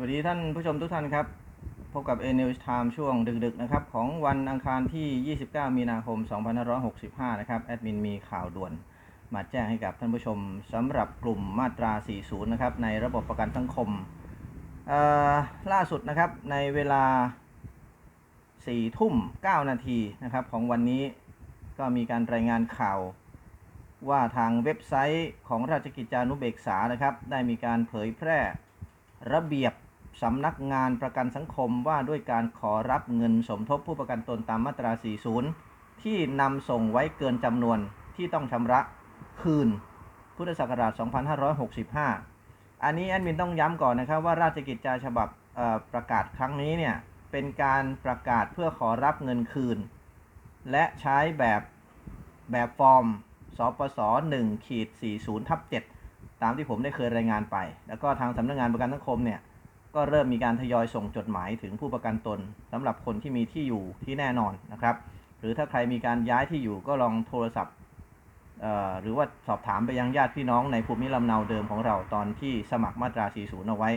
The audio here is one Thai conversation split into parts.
วัสดีท่านผู้ชมทุกท่านครับ พบกับ A News Time ช่วงดึกๆนะครับ ของวันอังคารที่ 29 มีนาคม 2565 นะครับ แอดมินมีข่าวด่วน มาแจ้งให้กับท่านผู้ชมสำหรับกลุ่มมาตรา 40 นะครับ ในระบบประกันสังคม ล่าสุดนะครับในเวลา 4 ทุ่ม 9 นาทีนะครับ ของวันนี้ก็มีการรายงานข่าวว่าทางเว็บไซต์ของราชกิจจานุเบกษานะครับ ได้มีการเผยแพร่ระเบียบ สำนักงานประกันสังคมว่าด้วยการขอรับเงินสมทบผู้ประกันตนตามมาตรา 40 ที่นำส่งไว้เกินจำนวนที่ต้องชำระคืน พุทธศักราช 2565 อันนี้แอดมินต้องย้ำก่อนนะครับว่าราชกิจจาฉบับประกาศครั้งนี้เนี่ยเป็นการประกาศเพื่อขอรับเงินคืน และใช้แบบแบบฟอร์มสปส1ขีด40ทับ7ตามที่ผมได้เคยรายงานไป แล้วก็ทางสำนักงานประกันสังคมเนี่ย ก็เริ่มมีการทยอยส่งจดหมายถึงผู้ประกันตนสำหรับคนที่มีที่อยู่ที่แน่นอนนะครับ หรือถ้าใครมีการย้ายที่อยู่ก็ลองโทรศัพท์หรือว่าสอบถามไปยังญาติพี่น้องในภูมิลำเนาเดิมของเราตอนที่สมัครมาตรา 40 เอาไว้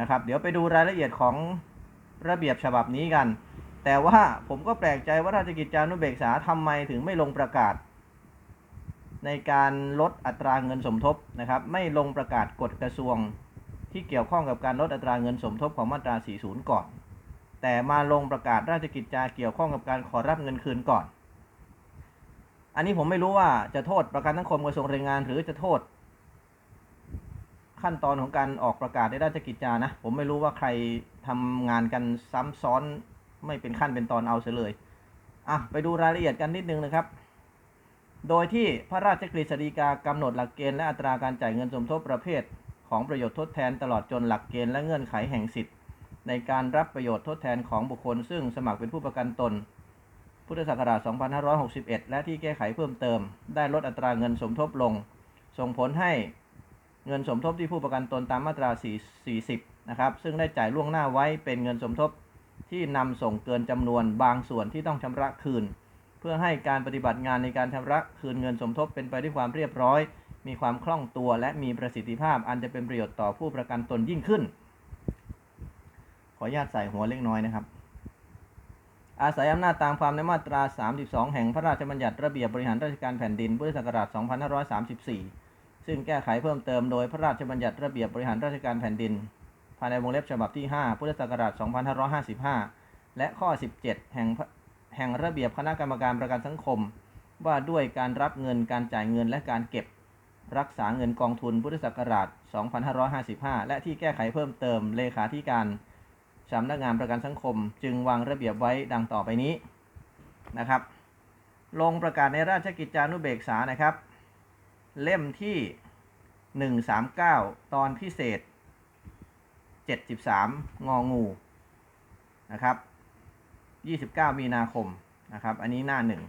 นะครับ เดี๋ยวไปดูรายละเอียดของระเบียบฉบับนี้กัน แต่ว่าผมก็แปลกใจว่าราชกิจจานุเบกษาทำไมถึงไม่ลงประกาศ ในการลดอัตราเงินสมทบนะครับ ไม่ลงประกาศกฎกระทรวง ที่เกี่ยวข้องกับการลดอัตราเงินสมทบของมาตรา 40 ก่อน แต่มาลงประกาศราชกิจจาเกี่ยวข้องกับการขอรับเงินคืนก่อน อันนี้ผมไม่รู้ว่าจะโทษประกันสังคมกระทรวงแรงงาน หรือจะโทษ ขั้นตอนของการออกประกาศในราชกิจจานะ ผมไม่รู้ว่าใครทำงานกันซ้ำซ้อนไม่เป็นขั้นเป็นตอนเอาเสียเลยอะไปดูรายละเอียดกันนิดนึงนะครับ โดยที่พระราชกฤษฎีกากำหนดหลักเกณฑ์และอัตราการจ่ายเงินสมทบประเภท ของประโยชน์ทดแทนตลอดจนหลักเกณฑ์และเงื่อนไขแห่งสิทธิ์ในการรับประโยชน์ทดแทนของบุคคล ซึ่งสมัครเป็นผู้ประกันตน พุทธศักราช 2561 และที่แก้ไขเพิ่มเติม ได้ลดอัตราเงินสมทบลง ส่งผลให้เงินสมทบที่ผู้ประกันตนตามมาตรา 40 นะครับ ซึ่งได้จ่ายล่วงหน้าไว้เป็นเงินสมทบที่นำส่งเกินจำนวนบางส่วนที่ต้องชำระคืน เพื่อให้การปฏิบัติงานในการชำระคืนเงินสมทบเป็นไปด้วยความเรียบร้อย มีความคล่องตัวและมีประสิทธิภาพ อันจะเป็นประโยชน์ต่อผู้ประกันตนยิ่งขึ้น ขออนุญาตใส่หัวเล็กน้อยนะครับ อาศัยอำนาจตามความในมาตรา 32 แห่งพระราชบัญญัติระเบียบบริหารราชการแผ่นดินพุทธศักราช 2534 ซึ่งแก้ไขเพิ่มเติมโดยพระราชบัญญัติระเบียบบริหารราชการแผ่นดิน ภายในวงเล็บฉบับที่ 5 พุทธศักราช 2555 และข้อ 17 แห่งแห่งระเบียบคณะกรรมการประกันสังคม ว่าด้วยการรับเงินการจ่ายเงินและการเก็บ รักษาเงินกองทุนพุทธศักราช 2555 และที่แก้ไขเพิ่มเติมเลขาธิการสำนักงานประกันสังคม จึงวางระเบียบไว้ดังต่อไปนี้นะครับ ลงประกาศในราชกิจจานุเบกษานะครับ เล่มที่ 139 ตอนพิเศษ 73 งองูนะครับ 29 มีนาคมนะครับ อันนี้หน้าหนึ่ง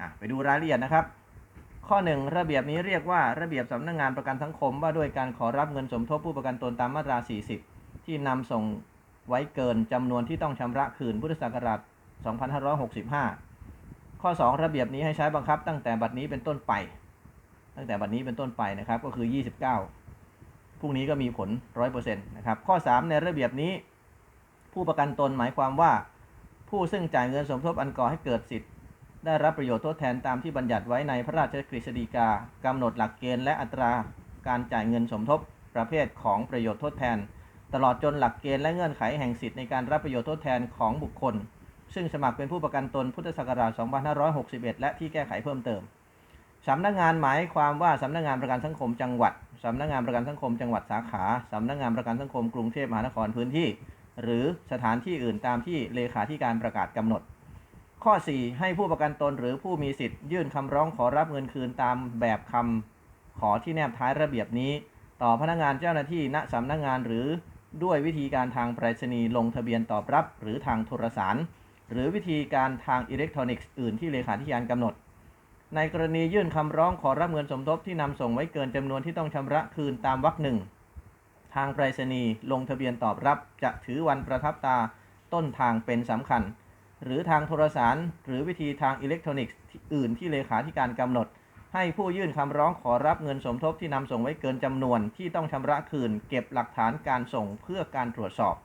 อะไปดูรายละเอียดนะครับ ข้อ 1 ระเบียบนี้เรียกว่าระเบียบสำนักงงานประกันสังคมว่าด้วยการขอรับเงินสมทบผู้ประกันตนตามมาตรา 40 ที่นำส่งไว้เกินจำนวนที่ต้องชำระคืนพุทธศักราช 2565 ข้อ 2 ระเบียบนี้ให้ใช้บังคับตั้งแต่บัดนี้เป็นต้นไป ตั้งแต่บัดนี้เป็นต้นไปนะครับก็คือ 29 พรุ่งนี้ก็มีผล 100%นะครับ ข้อ 3 ในระเบียบนี้ ผู้ประกันตนหมายความว่า ผู้ซึ่งจ่ายเงินสมทบอันก่อให้เกิดสิทธิ ได้รับประโยชน์ทดแทนตามที่บัญญัติไว้ในพระราชกฤษฎีกากำหนดหลักเกณฑ์และอัตราการจ่ายเงินสมทบประเภทของประโยชน์ทดแทน ตลอดจนหลักเกณฑ์และเงื่อนไขแห่งสิทธิ์ในการรับประโยชน์ทดแทนของบุคคล ซึ่งสมัครเป็นผู้ประกันตนพุทธศักราช 2561 และที่แก้ไขเพิ่มเติมสำนักงานหมายความว่าสำนักงานประกันสังคมจังหวัดสำนักงานประกันสังคมจังหวัดสาขาสำนักงานประกันสังคมกรุงเทพมหานครพื้นที่ หรือสถานที่อื่นตามที่เลขาธิการประกาศกำหนด ข้อ 4 ให้ผู้ประกันตนหรือผู้มีสิทธิ์ยื่นคำร้องขอรับเงินคืนตามแบบคำขอที่แนบท้ายระเบียบนี้ ต่อพนักงานเจ้าหน้าที่ณสำนักงานหรือด้วยวิธีการทางไปรษณีย์ลงทะเบียนตอบรับหรือทางโทรสาร หรือวิธีการทางอิเล็กทรอนิกส์อื่นที่เลขาธิการกำหนด ในกรณียื่นคำร้องขอรับเงินสมทบที่นำส่งไว้เกินจำนวนที่ต้องชำระคืนตามวรรคหนึ่งทางไปรษณีย์ลงทะเบียนตอบรับจะถือวันประทับตาต้นทางเป็นสำคัญ หรือทางโทรสาร หรือวิธีทางอิเล็กทรอนิกส์อื่นที่เลขาธิการกำหนด ให้ผู้ยื่นคำร้องขอรับเงินสมทบที่นำส่งไว้เกินจำนวนที่ต้องชำระคืน เก็บหลักฐานการส่งเพื่อการตรวจสอบ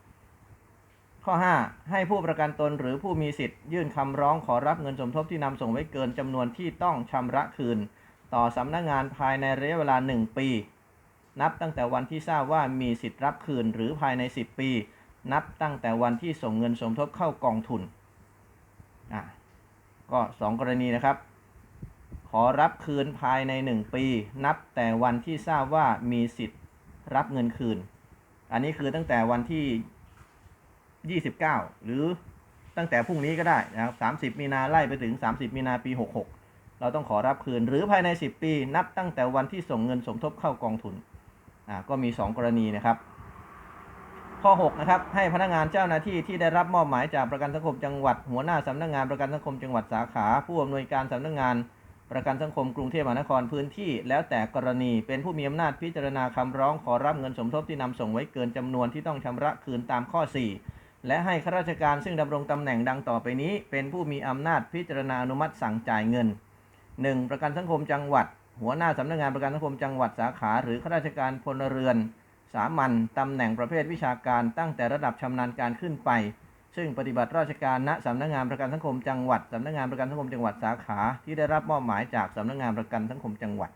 ข้อ 5 ให้ผู้ประกันตนหรือผู้มีสิทธิ์ยื่นคำร้องขอรับเงินสมทบที่นำส่งไว้เกินจำนวนที่ต้องชำระคืน ต่อสำนักงานภายในระยะเวลา 1 ปี นับตั้งแต่วันที่ทราบว่ามีสิทธิ์รับคืนหรือภายใน 10 ปี นับตั้งแต่วันที่ส่งเงินสมทบเข้ากองทุน อะก็ 2 กรณีนะครับ ขอรับคืนภายใน 1 ปี นับแต่วันที่ทราบว่ามีสิทธิ์รับเงินคืน อันนี้คือตั้งแต่วันที่ 29 หรือตั้งแต่พรุ่งนี้ก็ได้นะครับ30 มีนาไล่ไปถึง 30 มีนาปี 66 เราต้องขอรับคืนหรือภายใน 10 ปี นับตั้งแต่วันที่ส่งเงินสมทบเข้ากองทุนอ่าก็มี 2 กรณีนะครับ ข้อ 6 นะครับ ให้พนักงานเจ้าหน้าที่ที่ได้รับมอบหมายจากประกันสังคมจังหวัด หัวหน้าสำนักงานประกันสังคมจังหวัดสาขา ผู้อำนวยการสำนักงานประกันสังคมกรุงเทพมหานครพื้นที่ แล้วแต่กรณีเป็นผู้มีอำนาจพิจารณาคำร้องขอรับเงินสมทบที่นำส่งไว้เกินจำนวนที่ต้องชำระคืนตามข้อ 4 และให้ข้าราชการซึ่งดำรงตำแหน่งดังต่อไปนี้ เป็นผู้มีอำนาจพิจารณาอนุมัติสั่งจ่ายเงิน 1. ประกันสังคมจังหวัด หัวหน้าสำนักงานประกันสังคมจังหวัดสาขา หรือข้าราชการพลเรือน สามัญตำแหน่งประเภทวิชาการตั้งแต่ระดับชำนาญการขึ้นไป ซึ่งปฏิบัติราชการณสำนักงานประกันสังคมจังหวัดสำนักงานประกันสังคมจังหวัดสาขาที่ได้รับมอบหมายจากสำนักงานประกันสังคมจังหวัด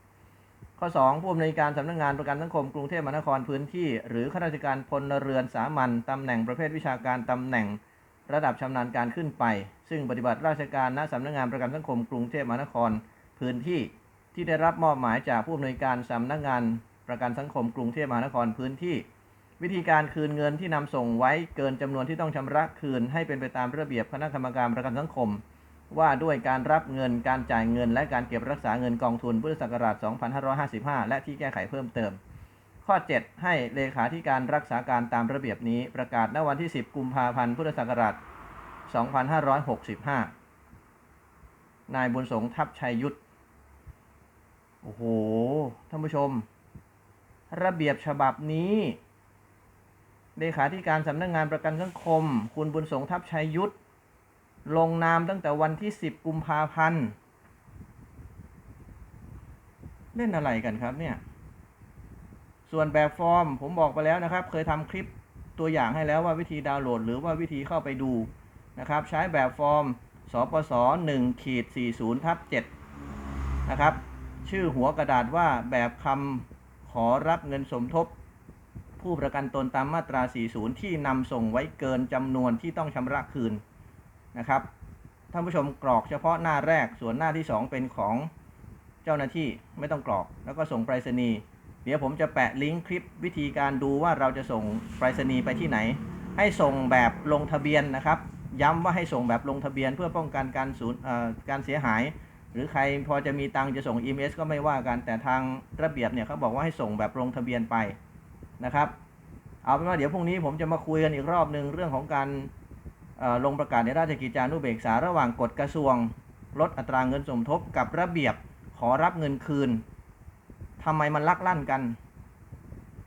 ข้อ 2 ผู้อำนวยการสำนักงานประกันสังคมกรุงเทพมหานครพื้นที่ หรือข้าราชการพลเรือนสามัญตำแหน่งประเภทวิชาการตำแหน่งระดับชำนาญการขึ้นไป ซึ่งปฏิบัติราชการณสำนักงานประกันสังคมกรุงเทพมหานครพื้นที่ที่ได้รับมอบหมายจากผู้อำนวยการสำนักงาน ประกันสังคมกรุงเทพมหานครพื้นที่ วิธีการคืนเงินที่นำส่งไว้เกินจำนวนที่ต้องชำระคืนให้เป็นไปตามระเบียบคณะกรรมการประกันสังคม ว่าด้วยการรับเงินการจ่ายเงิน และการเก็บรักษาเงินกองทุนพุทธศักราช 2555 และที่แก้ไขเพิ่มเติม ข้อ 7 ให้เลขาธิการรักษาการตามระเบียบนี้ประกาศณวันที่ 10 กุมภาพันธ์พุทธศักราช 2565 นายบุญสงทัพชัยยุทธโอ้โห ท่านผู้ชม ระเบียบฉบับนี้เลขาธิการสำนักงงานประกันสังคม คุณบุญสงทัพชัยยุทธลงนามตั้งแต่วันที่ 10 กุมภาพันธ์ เล่นอะไรกันครับเนี่ย ส่วนแบบฟอร์มผมบอกไปแล้วนะครับ เคยทำคลิปตัวอย่างให้แล้วว่าวิธีดาวน์โหลด หรือว่าวิธีเข้าไปดูนะครับ ใช้แบบฟอร์มสปส1ขีด40ทับ7นะครับ ชื่อหัวกระดาษว่าแบบคำ ขอรับเงินสมทบ ผู้ประกันตนตามมาตรา 40 ที่นำส่งไว้เกินจำนวนที่ต้องชำระคืนนะครับท่านผู้ชมกรอกเฉพาะหน้าแรกส่วนหน้าที่ 2 เป็นของเจ้าหน้าที่ไม่ต้องกรอก แล้วก็ส่งไปรษณีย์เดี๋ยวผมจะแปะลิงก์คลิปวิธีการดูว่าเราจะส่งไปรษณีย์ไปที่ไหน ให้ส่งแบบลงทะเบียนนะครับ ย้ำว่าให้ส่งแบบลงทะเบียนเพื่อป้องกันการสูญการเสียหาย หรือใครพอจะมีตังค์จะส่ง EMS ก็ไม่ว่ากัน แต่ทางระเบียบเนี่ยเขาบอกว่าให้ส่งแบบลงทะเบียนไปนะครับ เอาเป็นว่าเดี๋ยวพรุ่งนี้ผมจะมาคุยกันอีกรอบหนึ่งเรื่องของการลงประกาศในราชกิจจานุเบกษาระหว่างกฎกระทรวง ลดอัตราเงินสมทบกับระเบียบขอรับเงินคืนทำไมมันลักลั่นกัน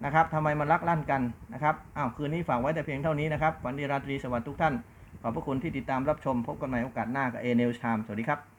นะครับทำไมมันลักลั่นกันนะครับอ้าวคืนนี้ฝากไว้แต่เพียงเท่านี้นะครับฝันดีราตรีสวัสดิ์ทุกท่านขอบพระคุณที่ติดตามรับชมพบกันใหม่โอกาสหน้ากับ A News Time สวัสดีครับ